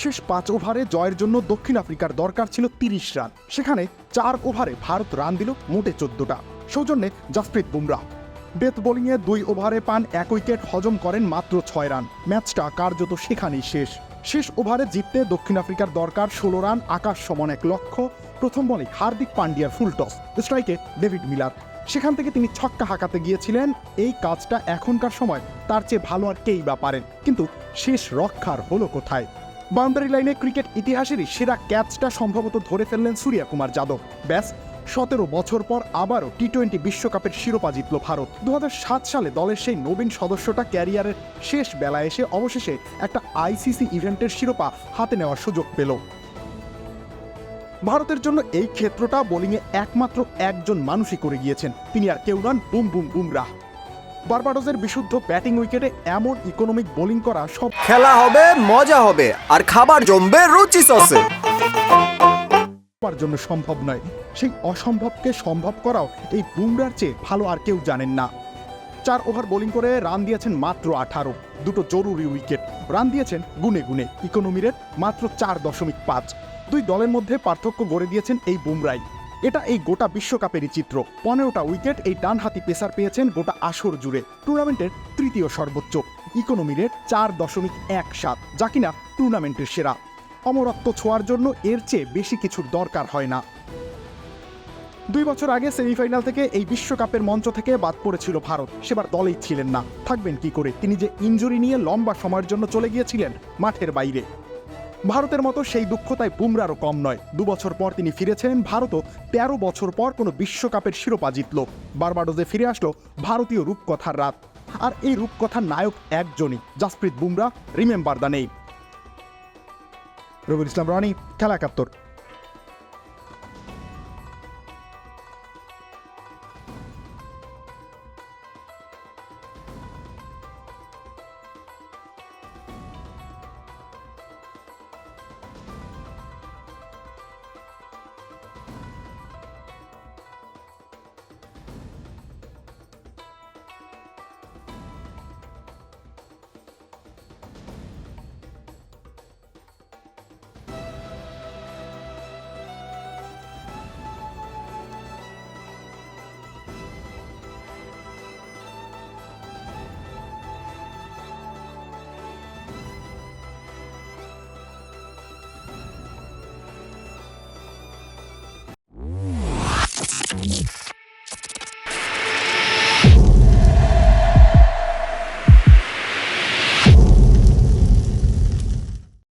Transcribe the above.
শেষ পাঁচ ওভারে জয়ের জন্য দক্ষিণ আফ্রিকার দরকার ছিল তিরিশ রান। সেখানে চার ওভারে ভারত রান দিল মোটে চোদ্দটা। সৌজন্যে জাসপ্রীত বুমরাহ ডেথ বোলিংয়ে দুই ওভারে পান এক উইকেট, হজম করেন মাত্র ছয় রান। ম্যাচটা কার্যত সেখানেই শেষ। শেষ ওভারে জিততে দক্ষিণ আফ্রিকার দরকার ষোলো রান, আকাশ সমান এক লক্ষ্য প্রথম বলে হার্দিক পান্ডিয়ার ফুল টস, স্ট্রাইকে ডেভিড মিলার। সেখান থেকে তিনি ছক্কা হাঁকাতে গিয়েছিলেন। এই কাজটা এখনকার সময় তার চেয়ে ভালো আর কেই বা পারেন। কিন্তু শেষ রক্ষার হলো কোথায়? বাউন্ডারি লাইনে ক্রিকেট ইতিহাসেরই সেরা ক্যাচটা সম্ভবত ধরে ফেললেন সূর্যা কুমার যাদব। ব্যাস, সতেরো বছর পর আবারও টি টোয়েন্টি বিশ্বকাপের শিরোপা জিতল ভারত। দু হাজার সাত সালে দলের সেই নবীন সদস্যটা ক্যারিয়ারের শেষ বেলায় এসে অবশেষে একটা আইসিসি ইভেন্টের শিরোপা হাতে নেওয়ার সুযোগ পেল। ভারতের জন্য এই ক্ষেত্রটা বোলিংয়ে একমাত্র একজন মানুষই করে গিয়েছেন। তিনি আর কেউ নন, বুম বুম বুমরাহ। বারবাডোজের বিশুদ্ধ ব্যাটিং উইকেটে এমন ইকোনমিক বোলিং করা সব খেলা হবে মজা হবে আর খাবার জমবে রুচি সসে। সবার জন্য সম্ভব নয় সেই অসম্ভবকে সম্ভব করাও এই বুমরার চেয়ে ভালো আর কেউ জানেন না। চার ওভার বোলিং করে রান দিয়েছেন মাত্র আঠারো দুটো জরুরি উইকেট। রান দিয়েছেন গুনে গুনে ইকোনমি রেট মাত্র চার দশমিক পাঁচ। দুই দলের মধ্যে পার্থক্য গড়ে দিয়েছেন এই বুমরাই। এটা এই গোটা বিশ্বকাপেরই চিত্র। পনেরোটা উইকেট এই ডানহাতি পেসার পেয়েছেন গোটা আসর জুড়ে। টুর্নামেন্টের তৃতীয় সর্বোচ্চ। ইকোনমি রেট চার দশমিক এক সাত, যা কিনা টুর্নামেন্টের সেরা। অমরত্ব ছোঁয়ার জন্য এর চেয়ে বেশি কিছুর দরকার হয় না। দুই বছর আগে সেমিফাইনাল থেকে এই বিশ্বকাপের মঞ্চ থেকে বাদ পড়েছিল ভারত। সেবার দলেই ছিলেন না। থাকবেন কি করে? তিনি যে ইনজুরি নিয়ে লম্বা সময়ের জন্য চলে গিয়েছিলেন, মাঠের বাইরে। ভারতের মতো সেই দুঃখ তাই বুমরারও কম নয়। দু বছর পর তিনি ফিরেছেন ভারতও, তেরো বছর পর কোনো বিশ্বকাপের শিরোপা জিতল। বারবাডোজে ফিরে আসলো ভারতীয় রূপকথার রাত। আর এই রূপকথার নায়ক একজনই, জাসপ্রীত বুমরা রিমেম্বার দা নেই। রবির ইসলাম রানি, খেলা একাত্তর।